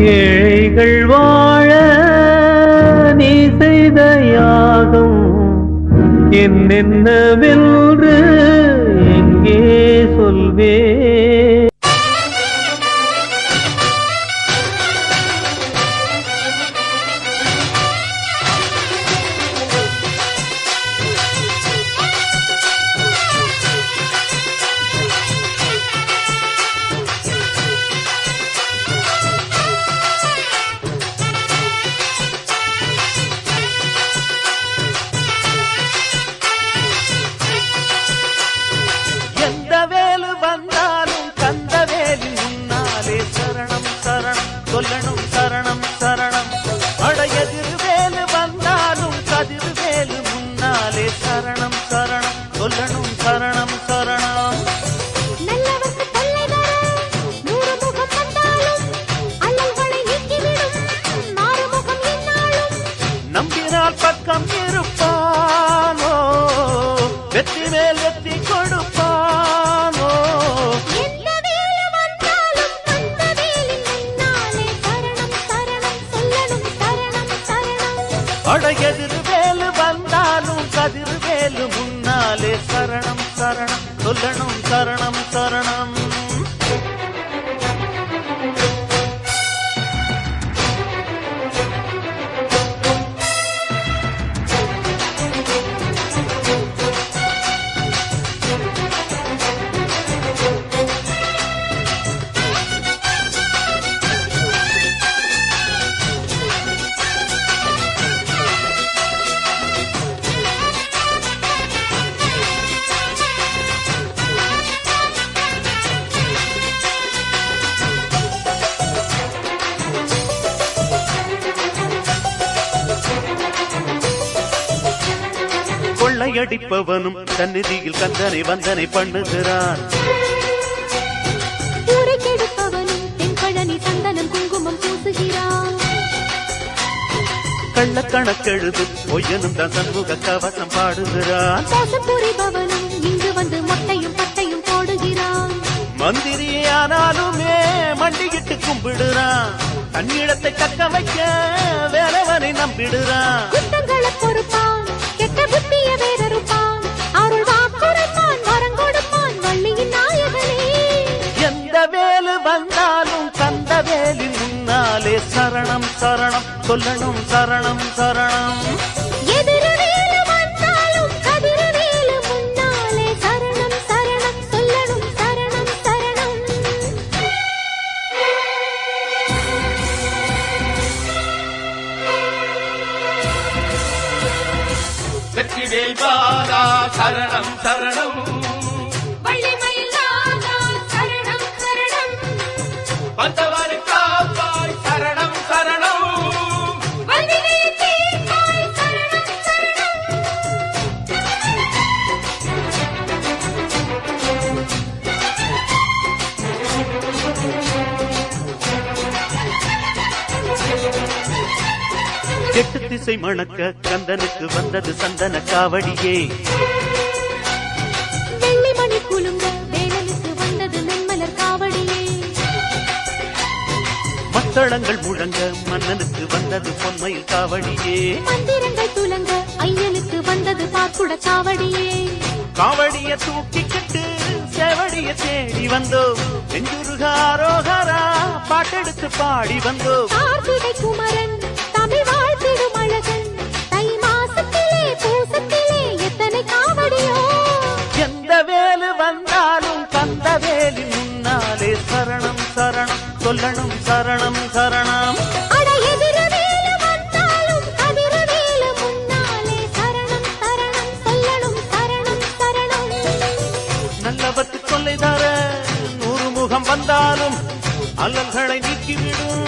ஏழைகள் வாழ நீ செய்த யாகம் என்னென்னவென்று சரணம் சரணம் சரணம். நம்பினால் பக்கம் இருப்பானோ? வெற்றி மேல் வெற்றி கொடுப்பானோ? எந்த சரணம் சரணம் கொள்ளையடிப்பவனும் சந்நிதியில் கந்தனை வந்தனை பண்ணுகிறான் கள்ளக்கணக்கெழுது பொய்யனும் தான் சண்முக கவசம் பாடுகிறான் புரிபவனும் இங்கு வந்து மொட்டையும் பட்டையும் போடுகிறான் மந்திரியானாலுமே மண்டிகிட்டு கும்பிடுறான் தன்னிடத்தை தக்க வைக்க வேறவனை நம்பிடுறான் பொறுப்பான் சரணம் சரணம் சொல்லணும் சரணம் சரணம். எதிரவேலு வந்தாலும் கதிரவேலு முன்னாலே சரணம் சரணம். சொல்லணும் சரணம் சரணம். வெற்றிவேல் பாலா சரணம் சரணம். எட்டு திசை மணக்க கந்தனுக்கு வந்தது சந்தன காவடியே. வெள்ளிமணி குலுங்க வேலனுக்கு வந்தது நென்மலர் காவடியே. மத்தளங்கள் முழங்க மன்னனுக்கு வந்தது பொன்மையில் காவடியே. மந்திரங்கள் துலங்க ஐயனுக்கு வந்தது பார்க்குட காவடியே காவடிய தூக்கிக்கிட்டு சேவடிய தேடி வந்தோம். நெஞ்சுருகாரோகரா பாட்டெடுத்து பாடி வந்தோம். சொல்லணும் சரணம் சரணம். நல்லவத்து கொள்ளை தர நூறு முகம் வந்தாலும் அல்லல்களை நீக்கிவிடும்.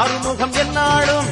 ஆறுமுகம் என்னாலும்